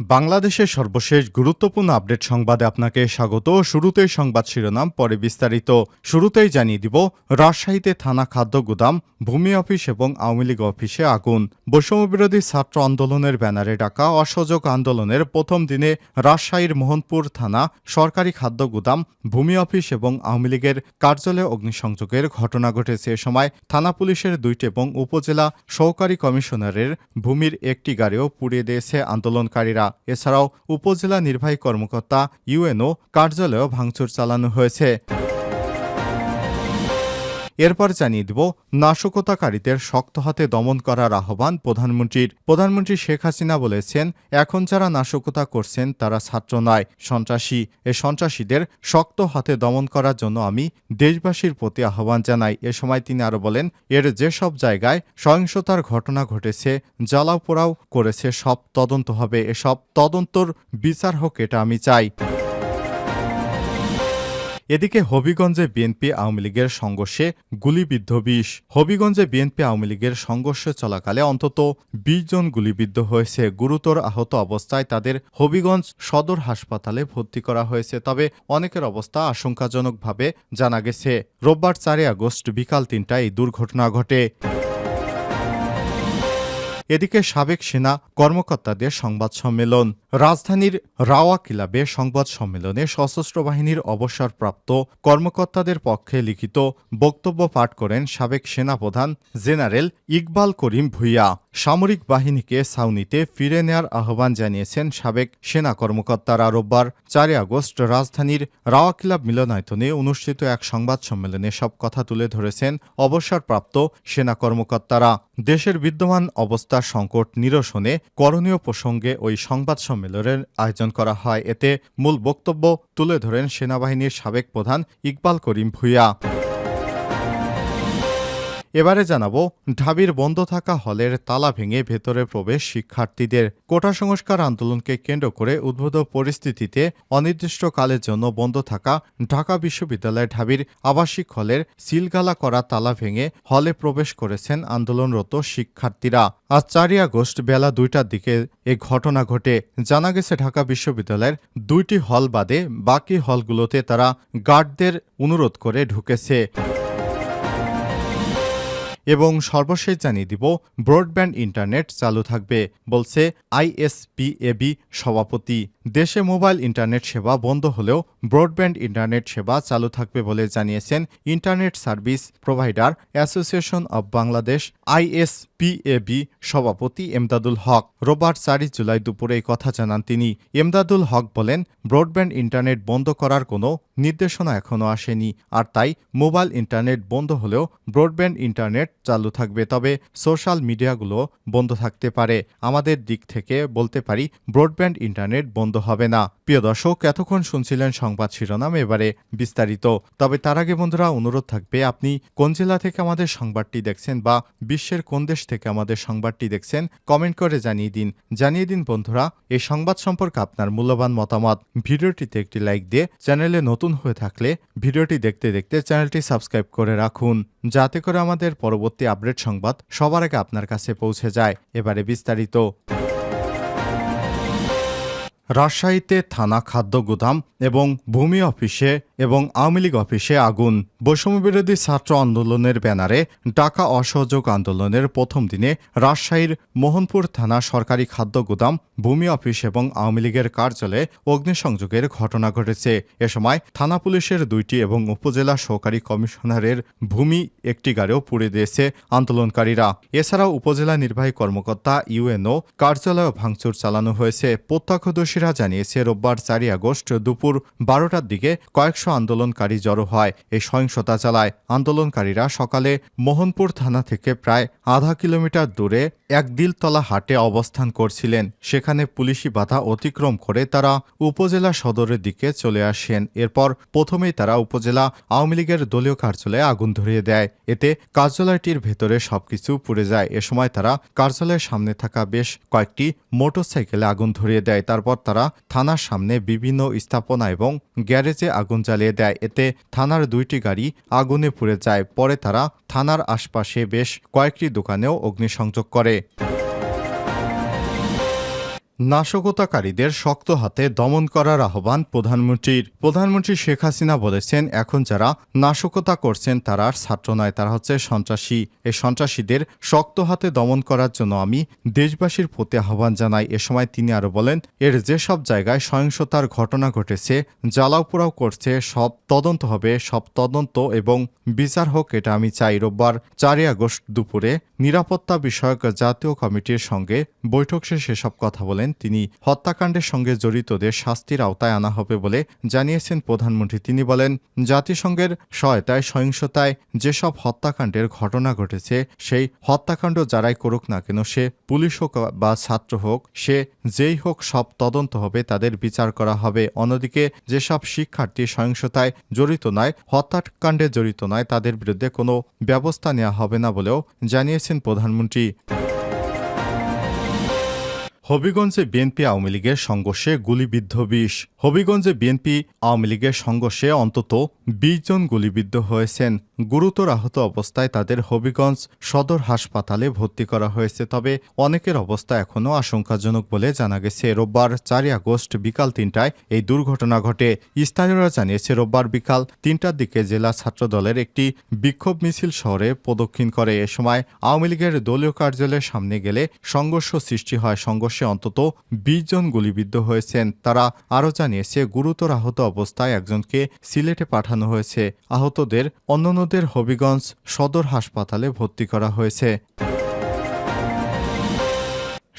বাংলাদেশের সর্বশেষ গুরুত্বপূর্ণ আপডেট সংবাদে আপনাকে স্বাগত। শুরুতেই সংবাদ শিরোনাম, পরে বিস্তারিত। শুরুতেই জানিয়ে দিব, রাজশাহীতে থানা খাদ্য গুদাম, ভূমি অফিস এবং আওয়ামী লীগ অফিসে আগুন। বৈষম্যবিরোধী ছাত্র আন্দোলনের ব্যানারে ডাকা অসহযোগ আন্দোলনের প্রথম দিনে রাজশাহীর মোহনপুর থানা সরকারি খাদ্য গুদাম, ভূমি অফিস এবং আওয়ামী লীগের কার্যালয়ে অগ্নিসংযোগের ঘটনা ঘটেছে। এ সময় থানা পুলিশের দুইটি এবং উপজেলা সহকারী কমিশনারের ভূমির একটি গাড়িও পুড়িয়ে দিয়েছে আন্দোলনকারীরা। এছাড়াও উপজেলা নির্বাহী কর্মকর্তা ইউএনও কার্যালয়েও ভাঙচুর চালানো হয়েছে। এরপর জানিয়ে দিব, নাশকতাকারীদের শক্ত হাতে দমন করার আহ্বান প্রধানমন্ত্রীর। প্রধানমন্ত্রী শেখ হাসিনা বলেছেন, এখন যারা নাশকতা করছেন তারা ছাত্র নয়, সন্ত্রাসী। এ সন্ত্রাসীদের শক্ত হাতে দমন করার জন্য আমি দেশবাসীর প্রতি আহ্বান জানাই। এ সময় তিনি আরও বলেন, এর যেসব জায়গায় সহিংসতার ঘটনা ঘটেছে, জ্বালাও পোড়াও করেছে, সব তদন্ত হবে। এসব তদন্তর বিচার হোক, এটা আমি চাই। এদিকে হবিগঞ্জে বিএনপি আওয়ামী লীগের সংঘর্ষে গুলিবিদ্ধ বিষ। হবিগঞ্জে বিএনপি আওয়ামী লীগের সংঘর্ষ চলাকালে অন্তত বিশ জন গুলিবিদ্ধ হয়েছে। গুরুতর আহত অবস্থায় তাদের হবিগঞ্জ সদর হাসপাতালে ভর্তি করা হয়েছে। তবে অনেকের অবস্থা আশঙ্কাজনকভাবে জানা গেছে। রোববার চারই আগস্ট বিকাল তিনটায় এই দুর্ঘটনা ঘটে। এদিকে সাবেক সেনা কর্মকর্তাদের সংবাদ সম্মেলন। রাজধানীর রাওয়া কিলাবে সংবাদ সম্মেলনে সশস্ত্র বাহিনীর অবসরপ্রাপ্ত কর্মকর্তাদের পক্ষে লিখিত বক্তব্য পাঠ করেন সাবেক সেনাপ্রধান জেনারেল ইকবাল করিম ভুইয়া। সামরিক বাহিনীকে সাউনিতে ফিরে নেয়ার আহ্বান জানিয়েছেন সাবেক সেনা কর্মকর্তারা রোববার চারই আগস্ট রাজধানীর রাওয়া কিলাব মিলনায়তনে অনুষ্ঠিত এক সংবাদ সম্মেলনে সব কথা তুলে ধরেছেন অবসরপ্রাপ্ত সেনা কর্মকর্তারা। দেশের বিদ্যমান অবস্থার সংকট নিরসনে করণীয় প্রসঙ্গে ওই সংবাদ সম্মেলনের আয়োজন করা হয়। এতে মূল বক্তব্য তুলে ধরেন সেনাবাহিনীর সাবেক প্রধান ইকবাল করিম ভুইয়া। এবারে জানাব, ঢাবির বন্ধ থাকা হলের তালা ভেঙে ভেতরে প্রবেশ শিক্ষার্থীদের। কোটা সংস্কার আন্দোলনকে কেন্দ্র করে উদ্ভূত পরিস্থিতিতে অনির্দিষ্টকালের জন্য বন্ধ থাকা ঢাকা বিশ্ববিদ্যালয় ঢাবির আবাসিক হলের সিলগালা করা তালা ভেঙে হলে প্রবেশ করেছেন আন্দোলনরত শিক্ষার্থীরা। আজ চারই আগস্ট বেলা দুইটার দিকে এ ঘটনা ঘটে। জানা গেছে, ঢাকা বিশ্ববিদ্যালয়ের দুইটি হল বাদে বাকি হলগুলোতে তারা গার্ডদের অনুরোধ করে ঢুকেছে। এবং সর্বশেষ জানিয়ে দিব ব্রডব্যান্ড ইন্টারনেট চালু থাকবে বলছে আইএসপিএবি সভাপতি। দেশে মোবাইল ইন্টারনেট সেবা বন্ধ হলেও ব্রডব্যান্ড ইন্টারনেট সেবা চালু থাকবে বলে জানিয়েছেন internet service provider association of Bangladesh ISPAB সভাপতি এমদাদুল হক। রোববার চারই জুলাই দুপুরে এই কথা জানান তিনি। এমদাদুল হক বলেন, ব্রডব্যান্ড ইন্টারনেট বন্ধ করার কোনো নির্দেশনা এখনও আসেনি, আর তাই মোবাইল ইন্টারনেট বন্ধ হলেও ব্রডব্যান্ড ইন্টারনেট চালু থাকবে। তবে সোশ্যাল মিডিয়াগুলো বন্ধ থাকতে পারে। আমাদের দিক থেকে বলতে পারি, ব্রডব্যান্ড ইন্টারনেট বন্ধ হবে না। প্রিয় দর্শক, এতক্ষণ শুনছিলেন সংবাদ শিরোনাম, এবারে বিস্তারিত। তবে তার আগে বন্ধুরা, অনুরোধ থাকবে, আপনি কোন জেলা থেকে আমাদের সংবাদটি দেখছেন বা বিশ্বের কোন দেশ থেকে আমাদের সংবাদটি দেখছেন, কমেন্ট করে জানিয়ে দিন। জানিয়ে দিন বন্ধুরা, এই সংবাদ সম্পর্কে আপনার মূল্যবান মতামত। ভিডিওটিতে একটি লাইক দিয়ে চ্যানেলে নতুন হয়ে থাকলে ভিডিওটি দেখতে দেখতে চ্যানেলটি সাবস্ক্রাইব করে রাখুন, যাতে করে আমাদের পরবর্তী আপডেট সংবাদ সবার আগে আপনার কাছে পৌঁছে যায়। এবারে বিস্তারিত। রাজশাহীতে থানা খাদ্য গুদাম এবং ভূমি অফিসে এবং আওয়ামী লীগ অফিসে আগুন। বৈষম্যবিরোধী ছাত্র আন্দোলনের ব্যানারে ডাকা অসহযোগ আন্দোলনের প্রথম দিনে রাজশাহীর মোহনপুর থানা সরকারি খাদ্য গুদাম, ভূমি অফিস এবং আওয়ামী লীগের কার্যালয়ে অগ্নিসংযোগের ঘটনা ঘটেছে। এ সময় থানা পুলিশের দুইটি এবং উপজেলা সহকারী কমিশনারের ভূমি একটি গাড়িও পুড়ে দিয়েছে আন্দোলনকারীরা। এছাড়াও উপজেলা নির্বাহী কর্মকর্তা, ইউএনও, কার্যালয়ে ভাঙচুর চালানো হয়েছে। প্রত্যক্ষদর্শীরা জানিয়েছে, রোববার চারই আগস্ট দুপুর বারোটার দিকে কয়েকশো আন্দোলনকারী জড়ো হয় এই সহিংসতা চালায়। আন্দোলনকারীরা সকালে মোহনপুর থানা থেকে প্রায় আধা কিলোমিটার দূরে একদিলতলা হাটে অবস্থান করছিলেন। সেখানে পুলিশি বাধা অতিক্রম করে তারা উপজেলা সদরের দিকে চলে আসেন। এরপর প্রথমেই তারা উপজেলা আওয়ামী লীগের দলীয় কার্যালয়ে আগুন ধরিয়ে দেয়। এতে কার্যালয়টির ভেতরে সবকিছু পুড়ে যায়। এ সময় তারা কার্যালয়ের সামনে থাকা বেশ কয়েকটি মোটরসাইকেলে আগুন ধরিয়ে দেয়। তারপর তারা থানার সামনে বিভিন্ন স্থাপনা এবং গ্যারেজে আগুন জ্বালিয়ে দেয়। এতে থানার দুইটি গাড়ি আগুনে পুড়ে যায়। পরে তারা থানার আশপাশে বেশ কয়েকটি দোকানেও অগ্নিসংযোগ করে। নাশকতাকারীদের শক্ত হাতে দমন করার আহ্বান প্রধানমন্ত্রীর। প্রধানমন্ত্রী শেখ হাসিনা বলেছেন, এখন যারা নাশকতা করছেন তারা আর ছাত্র নয়, তারা হচ্ছে সন্ত্রাসী। এ সন্ত্রাসীদের শক্ত হাতে দমন করার জন্য আমি দেশবাসীর প্রতি আহ্বান জানাই। এ সময় তিনি আরও বলেন, এর যেসব জায়গায় সহিংসতার ঘটনা ঘটেছে, জ্বালাও পোড়াও করছে, সব তদন্ত হবে, সব তদন্ত এবং বিচার হোক, এটা আমি চাই। রোববার চারই আগস্ট দুপুরে নিরাপত্তা বিষয়ক জাতীয় কমিটির সঙ্গে বৈঠক শেষে সব কথা বলেন তিনি। হত্যাকাণ্ডের সঙ্গে জড়িতদের শাস্তির আওতায় আনা হবে বলে জানিয়েছেন প্রধানমন্ত্রী। তিনি বলেন, জাতিসংঘের সহায়তায়, সহিংসতায় যেসব হত্যাকাণ্ডের ঘটনা ঘটেছে, সেই হত্যাকাণ্ড যারাই করুক না কেন, সে পুলিশ হোক বা ছাত্র হোক, সে যেই হোক সব তদন্ত হবে, তাদের বিচার করা হবে। অন্যদিকে, যেসব শিক্ষার্থী সহিংসতায় জড়িত নয়, হত্যাকাণ্ডে জড়িত নয়, তাদের বিরুদ্ধে কোনো ব্যবস্থা নেওয়া হবে না বলেও জানিয়েছেন প্রধানমন্ত্রী। হবিগঞ্জে বিএনপি আওয়ামী লীগের সংঘর্ষে গুলিবিদ্ধ বিষ হবিগঞ্জে বিএনপি আওয়ামী লীগের সংঘর্ষে অন্তত বিশ জন গুলিবিদ্ধ হয়েছেন। গুরুতর আহত অবস্থায় তাদের হবিগঞ্জ সদর হাসপাতালে ভর্তি করা হয়েছে। তবে অনেকের অবস্থা এখনও আশঙ্কাজনক বলে জানা গেছে। রোববার চারই আগস্ট বিকাল তিনটায় এই দুর্ঘটনা ঘটে। স্থানীয়রা জানিয়েছে, রোববার বিকাল তিনটার দিকে জেলা ছাত্রদলের একটি বিক্ষোভ মিছিল শহরে প্রদক্ষিণ করে। এ সময় আওয়ামী লীগের দলীয় কার্যালয়ের সামনে গেলে সংঘর্ষ সৃষ্টি হয়। সংঘর্ষে অন্তত বিশ জন গুলিবিদ্ধ হয়েছেন। তারা আরও জানিয়েছে, গুরুতর আহত অবস্থায় একজনকে সিলেটে পাঠানো হয়েছে। আহতদের অন্যান্যদের হবিগঞ্জ সদর হাসপাতালে ভর্তি করা হয়েছে।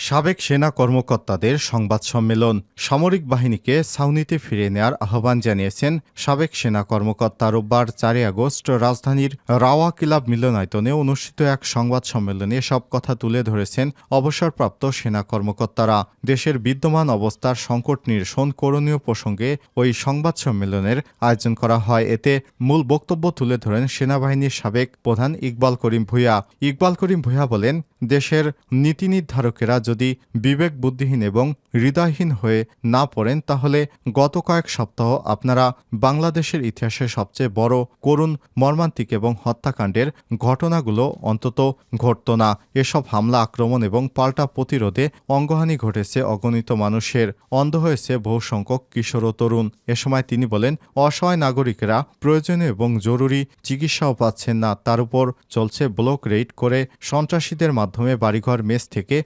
সাবেক সেনা কর্মকর্তাদের সংবাদ সম্মেলন। সামরিক বাহিনীকে সাউনিতে ফিরে নেয়ার আহ্বান জানিয়েছেন সাবেক সেনা কর্মকর্তা রোববার চারই আগস্ট রাজধানীর রাওয়া কিলাব মিলনায়তনে অনুষ্ঠিত এক সংবাদ সম্মেলনে সব কথা তুলে ধরেছেন অবসরপ্রাপ্ত সেনা কর্মকর্তারা। দেশের বিদ্যমান অবস্থার সংকট নিরসন করণীয় প্রসঙ্গে ওই সংবাদ সম্মেলনের আয়োজন করা হয়। এতে মূল বক্তব্য তুলে ধরেন সেনাবাহিনীর সাবেক প্রধান ইকবাল করিম ভূঁইয়া। ইকবাল করিম ভূঁইয়া বলেন, দেশের নীতি নির্ধারকেরা যদি বিবেক বুদ্ধিহীন এবং হৃদয়হীন হয়ে না পড়েন, তাহলে গত কয়েক সপ্তাহ আপনারা বাংলাদেশের ইতিহাসে সবচেয়ে বড় করুণ মর্মান্তিক এবং হত্যাকাণ্ডের ঘটনাগুলো অন্তত ঘটত না। এসব হামলা, আক্রমণ এবং পাল্টা প্রতিরোধে অঙ্গহানি ঘটেছে, অগণিত মানুষের অন্ধ হয়েছে বহু সংখ্যক কিশোর ও তরুণ। এ সময় তিনি বলেন, অসহায় নাগরিকেরা প্রয়োজনীয় এবং জরুরি চিকিৎসাও পাচ্ছেন না। তার উপর চলছে ব্লক রেড করে সন্ত্রাসীদের মাধ্যমে বাড়িঘর, মেস থেকে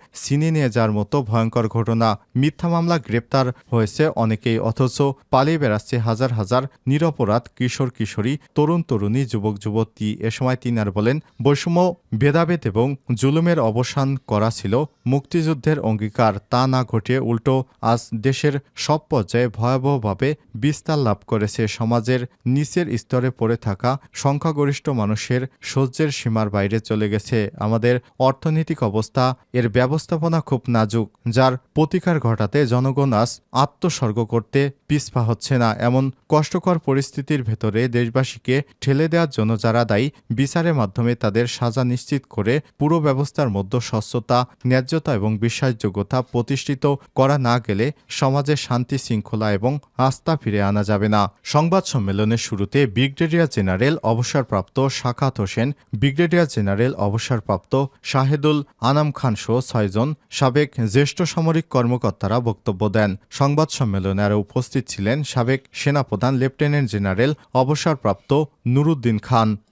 ছিনিয়ে নিয়ে যাওয়ার মতো ভয়ঙ্কর ঘটনা। মিথ্যা মামলা গ্রেপ্তার হয়েছে অনেকেই, অথচ পালিয়ে বেড়াচ্ছে হাজার হাজার নিরপরাধ কিশোর কিশোরী, তরুণ তরুণী, যুবক যুবতী। এ সময় তিনি আর বলেন, বৈষম্য, ভেদাভেদ এবং জুলুমের অবসান করা ছিল মুক্তিযুদ্ধের অঙ্গীকার। তা না ঘটিয়ে উল্টো আজ দেশের সব পর্যায়ে ভয়াবহভাবে বিস্তার লাভ করেছে। সমাজের নিচের স্তরে পড়ে থাকা সংখ্যাগরিষ্ঠ মানুষের সহ্যের সীমার বাইরে চলে গেছে। আমাদের অর্থনৈতিক অবস্থা, এর ব্যবস্থাপনা খুব নাজুক, যার প্রতিকার ঘটাতে জনগণ আজ আত্মস্বর্গ করতে পিছপা হচ্ছে না। এমন কষ্টকর পরিস্থিতির ভেতরে দেশবাসীকে ঠেলে দেওয়ার জন্য যারা দায়ী, বিচারের মাধ্যমে তাদের সাজা নিশ্চিত করে পুরো ব্যবস্থার মধ্যে স্বচ্ছতা, ন্যায্যতা এবং বিশ্বাসযোগ্যতা প্রতিষ্ঠিত করা না গেলে সমাজে শান্তি শৃঙ্খলা এবং আস্থা ফিরে আনা যাবে না। সংবাদ সম্মেলনের শুরুতে ব্রিগেডিয়ার জেনারেল অবসরপ্রাপ্ত শাখাত হোসেন, ব্রিগেডিয়ার জেনারেল অবসরপ্রাপ্ত শাহেদুল আনাম খান সহ ছয়জন সাবেক জ্যেষ্ঠ সামরিক কর্মকর্তারা বক্তব্য দেন। সংবাদ সম্মেলনে আরও উপস্থিত ছিলেন সাবেক সেনাপ্রধান লেফটেন্যান্ট জেনারেল অবসরপ্রাপ্ত নুরুদ্দিন খান।